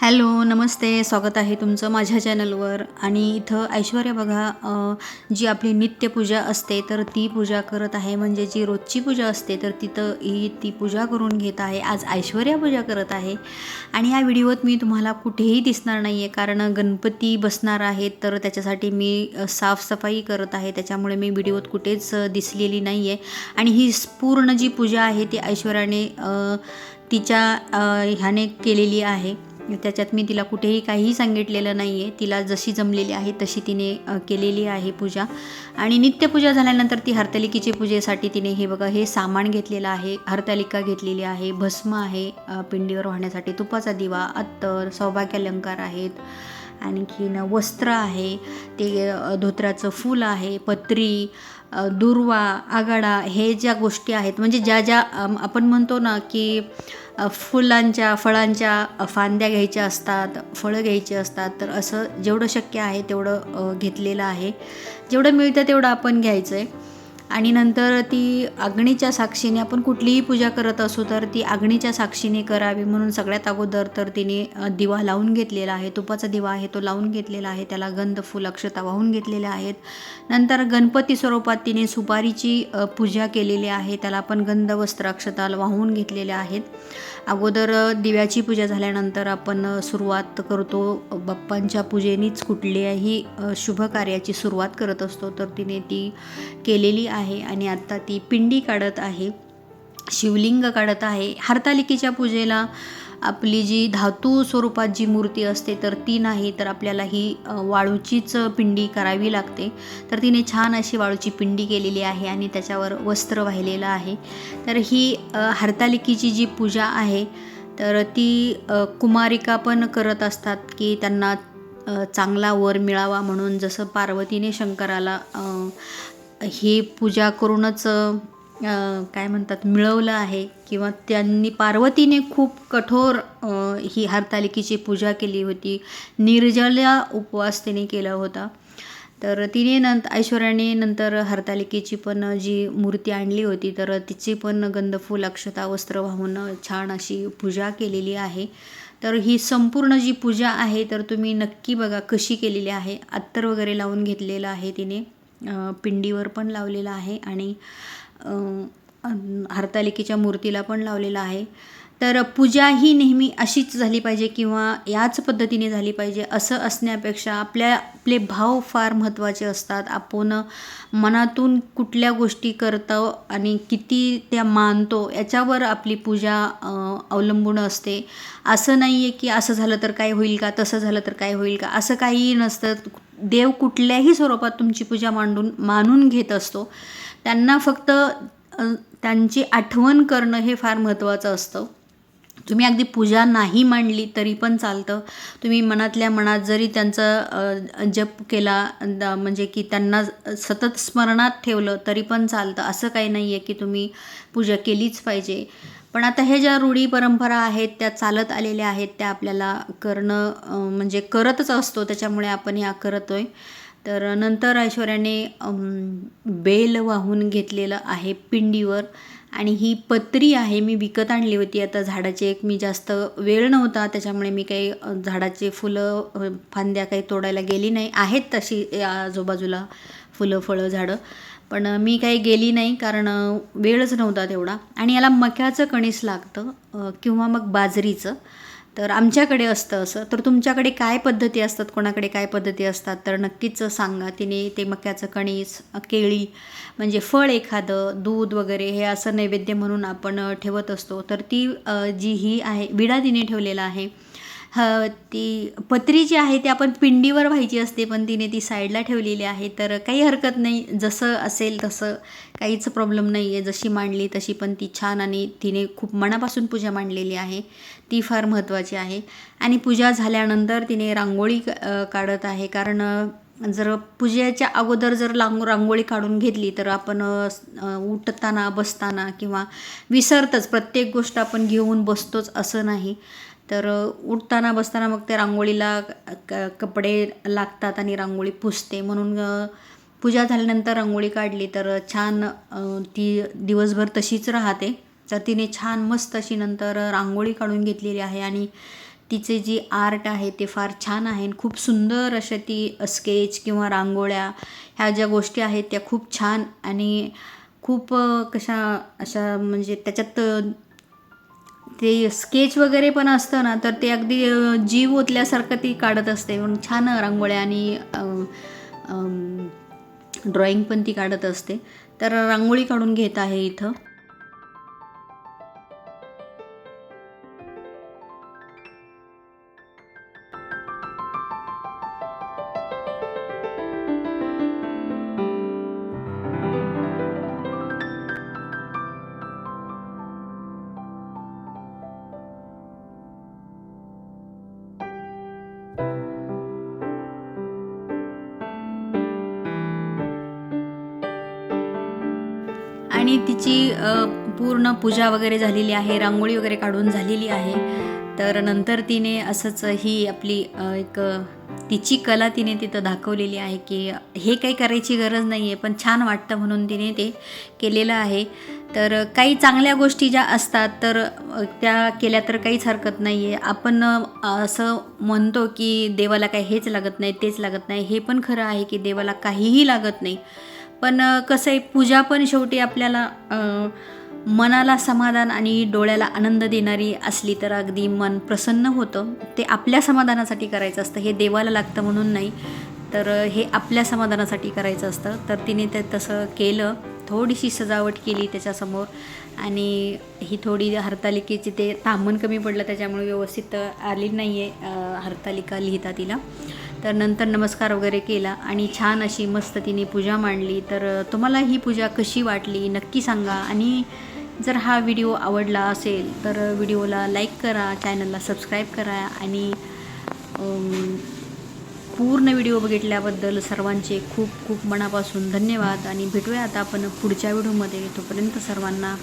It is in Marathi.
हॅलो नमस्ते. स्वागत आहे तुमचं माझ्या चॅनलवर. आणि इथं ऐश्वर्या बघा जी आपली नित्यपूजा असते तर ती पूजा करत आहे. म्हणजे जी रोजची पूजा असते तर तिथं ही ती पूजा करून घेत आहे. आज ऐश्वर्या पूजा करत आहे. आणि या व्हिडिओत मी तुम्हाला कुठेही दिसणार नाही आहे कारण गणपती बसणार आहेत तर त्याच्यासाठी मी साफसफाई करत आहे. त्याच्यामुळे मी व्हिडिओत कुठेच दिसलेली नाही आहे आणि ही पूर्ण जी पूजा आहे ती ऐश्वर्याने तिच्या ह्याने केलेली आहे. त्याच्यात मी तिला कुठेही काहीही सांगितलेलं नाही आहे तिला जशी जमलेली आहे तशी तिने केलेली आहे पूजा. आणि नित्यपूजा झाल्यानंतर ती हरतालिकेची पूजेसाठी तिने हे बघा हे सामान घेतलेलं आहे हरतालिका घेतलेली आहे भस्म आहे पिंडीवर वाहण्यासाठी तुपाचा दिवा अत्तर सौभाग्यालंकार आहेत. आणखीन वस्त्र आहे ते धोत्राचं फूल आहे पत्री दुर्वा आगाडा हे ज्या गोष्टी आहेत म्हणजे ज्या ज्या आपण म्हणतो ना की फुलांच्या फळांच्या फांद्या घ्यायच्या असतात फळं घ्यायची असतात तर असं जेवढं शक्य आहे तेवढं घेतलेलं आहे. जेवढं मिळतं तेवढं आपण घ्यायचं आहे आणि नंतर ती अग्नीच्या साक्षीने आपण कुठलीही पूजा करत असू तर ती अग्नीच्या साक्षीने करावी म्हणून सगळ्यात अगोदर तर तिने दिवा लावून घेतलेला आहे. तुपाचा दिवा आहे तो लावून घेतलेला आहे. त्याला गंध फुल अक्षता वाहून घेतलेल्या आहेत. नंतर गणपती स्वरूपात तिने सुपारीची पूजा केलेली आहे. त्याला पण गंध वस्त्र अक्षता वाहून घेतलेल्या आहेत. अगोदर दिव्याची पूजा झाल्यानंतर आपण सुरुवात करतो. बाप्पांच्या पूजेनीच कुठल्याही शुभ कार्याची सुरुवात करत असतो. तर तिने ती केलेली आहे आणि आत्ता ती पिंडी काढत आहे. शिवलिंग काढत आहे. हरतालिकेच्या पूजेला आपली जी धातू स्वरूपात जी मूर्ती असते तर ती नाही तर आपल्याला ही वाळूचीच पिंडी करावी लागते. तर तिने छान अशी वाळूची पिंडी केलेली आहे आणि त्याच्यावर वस्त्र वाहिलेलं आहे. तर ही हरतालिकेची जी पूजा आहे तर ती कुमारिका पण करत असतात की त्यांना चांगला वर मिळावा म्हणून. जसं पार्वतीने शंकराला ही पूजा करूनच काय म्हणतात मिळवलं आहे किंवा त्यांनी पार्वतीने खूप कठोर ही हरतालिकेची पूजा केली होती. निर्जला उपवास तिने केला होता. तर तिने नंतर ऐश्वर्याने नंतर हरतालिकेची पण जी मूर्ती आणली होती तर तिची पण गंधफूल अक्षता वस्त्र वाहून छान अशी पूजा केलेली आहे. तर ही संपूर्ण जी पूजा आहे तर तुम्ही नक्की बघा कशी केलेली आहे. अत्तर वगैरे लावून घेतलेलं आहे तिने. पिंडीवर पण लावलेलं आहे आणि हरतालिकेच्या मूर्तीला पण लावलेलं आहे. तर पूजा ही नेहमी अशीच झाली पाहिजे किंवा याच पद्धतीने झाली पाहिजे असं असण्यापेक्षा आपल्या आपले भाव फार महत्त्वाचे असतात. आपण मनातून कुठल्या गोष्टी करतो आणि किती त्या मानतो याच्यावर आपली पूजा अवलंबून असते. असं नाही आहे की असं झालं तर काय होईल का तसं झालं तर काय होईल का असं काहीही नसतं. देव कुठल्याही स्वरूपात तुमची पूजा मांडून मानून घेत असतो. त्यांना फक्त त्यांची आठवण करणं हे फार महत्त्वाचं असतं. तुम्ही अगदी पूजा नाही मांडली तरी पण चालतं. तुम्ही मनातल्या मनात जरी त्यांचं जप केला म्हणजे की त्यांना सतत स्मरणात ठेवलं तरी पण चालतं. असं काही नाही आहे की तुम्ही पूजा केलीच पाहिजे. पण आता हे ज्या रूढी परंपरा आहेत त्या चालत आलेल्या आहेत त्या आपल्याला करणं म्हणजे करतच असतो. त्याच्यामुळे आपण ह्या आहे तर नंतर ऐश्वर्याने बेल वाहून घेतलेलं आहे पिंडीवर आणि ही पत्री आहे मी विकत आणली होती. आता झाडाची एक मी जास्त वेळ नव्हता त्याच्यामुळे मी काही झाडाचे फुलं फांद्या काही तोडायला गेली नाही. आहेत तशी आजूबाजूला फुलं फळं झाडं पण मी काही गेली नाही कारण वेळच नव्हता तेवढा. आणि याला मक्याचं कणीस लागतं किंवा मग बाजरीचं. तर आमच्याकडे असतं असं. तर तुमच्याकडे काय पद्धती असतात? कोणाकडे काय पद्धती असतात? तर नक्कीच सांगा. तिने ते मक्याचं कणीस केळी म्हणजे फळ एखादं दूध वगैरे हे असं नैवेद्य म्हणून आपण ठेवत असतो. तर ती जी ही आहे विडा तिने ठेवलेला आहे. ह ती पत्री जी आहे ती आपण पिंडीवर व्हायची असते पण तिने ती साईडला ठेवलेली आहे. तर काही हरकत नाही जसं असेल तसं. काहीच प्रॉब्लेम नाही आहे जशी मांडली तशी पण ती छान आणि तिने खूप मनापासून पूजा मांडलेली आहे. ती फार महत्त्वाची आहे. आणि पूजा झाल्यानंतर तिने रांगोळी काढत आहे. कारण जर पूजेच्या अगोदर जर लांग रांगोळी काढून घेतली तर आपण उठताना बसताना किंवा विसरतच प्रत्येक गोष्ट आपण घेऊन बसतोच असं नाही. तर उठताना बसताना मग त्या रांगोळीला क- कपडे लागतात आणि रांगोळी पुसते. म्हणून पूजा झाल्यानंतर रांगोळी काढली तर छान ती दिवसभर तशीच राहते. तर तिने छान मस्त अशी नंतर रांगोळी काढून घेतलेली आहे आणि तिचे जी आर्ट आहे ते फार छान आहे आणि खूप सुंदर अशा ती स्केच किंवा रांगोळ्या ह्या ज्या गोष्टी आहेत त्या खूप छान आणि खूप कशा अशा म्हणजे त्याच्यात ते स्केच वगैरे पण असतं ना तर ते अगदी जीव ओतल्यासारखं ती काढत असते. म्हणून छान रांगोळ्या आणि ड्रॉइंग पण ती काढत असते. तर रांगोळी काढून घेत आहे इथं. आणि तिची पूर्ण पूजा वगैरे झालेली आहे रांगोळी वगैरे काढून झालेली आहे. तर नंतर तिने असंच ही आपली एक तिची कला तिने तिथं दाखवलेली आहे की हे काही करायची गरज नाही आहे पण छान वाटतं म्हणून तिने ते केलेलं आहे. तर काही चांगल्या गोष्टी ज्या असतात तर त्या केल्या तर काहीच हरकत नाही आहे आपण असं म्हणतो की देवाला काही हेच लागत नाही तेच लागत नाही. हे पण खरं आहे की देवाला काहीही लागत नाही. पण कसं आहे पूजा पण शेवटी आपल्याला मनाला समाधान आणि डोळ्याला आनंद देणारी असली तर अगदी मन प्रसन्न होतं. ते आपल्या समाधानासाठी करायचं असतं हे देवाला लागतं म्हणून नाही. तर हे आपल्या समाधानासाठी करायचं असतं. तर तिने ते तसं केलं थोडीशी सजावट केली त्याच्यासमोर आणि ही थोडी हरतालिकेची ते तामन कमी पडलं त्याच्यामुळे व्यवस्थित आली नाही आहे हरतालिका लिहिता तिला. तर नंतर नमस्कार वगैरे केला आणि छान अशी मस्त तिने पूजा मांडली. तर तुम्हाला ही पूजा कशी वाटली नक्की सांगा. आणि जर हा व्हिडिओ आवडला असेल तर व्हिडिओला लाईक करा चॅनलला सबस्क्राईब करा आणि पूर्ण व्हिडिओ बघितल्याबद्दल सर्वांचे खूप खूप मनापासून धन्यवाद. आणि भेटूया आता आपण पुढच्या व्हिडिओमध्ये. तोपर्यंत सर्वांना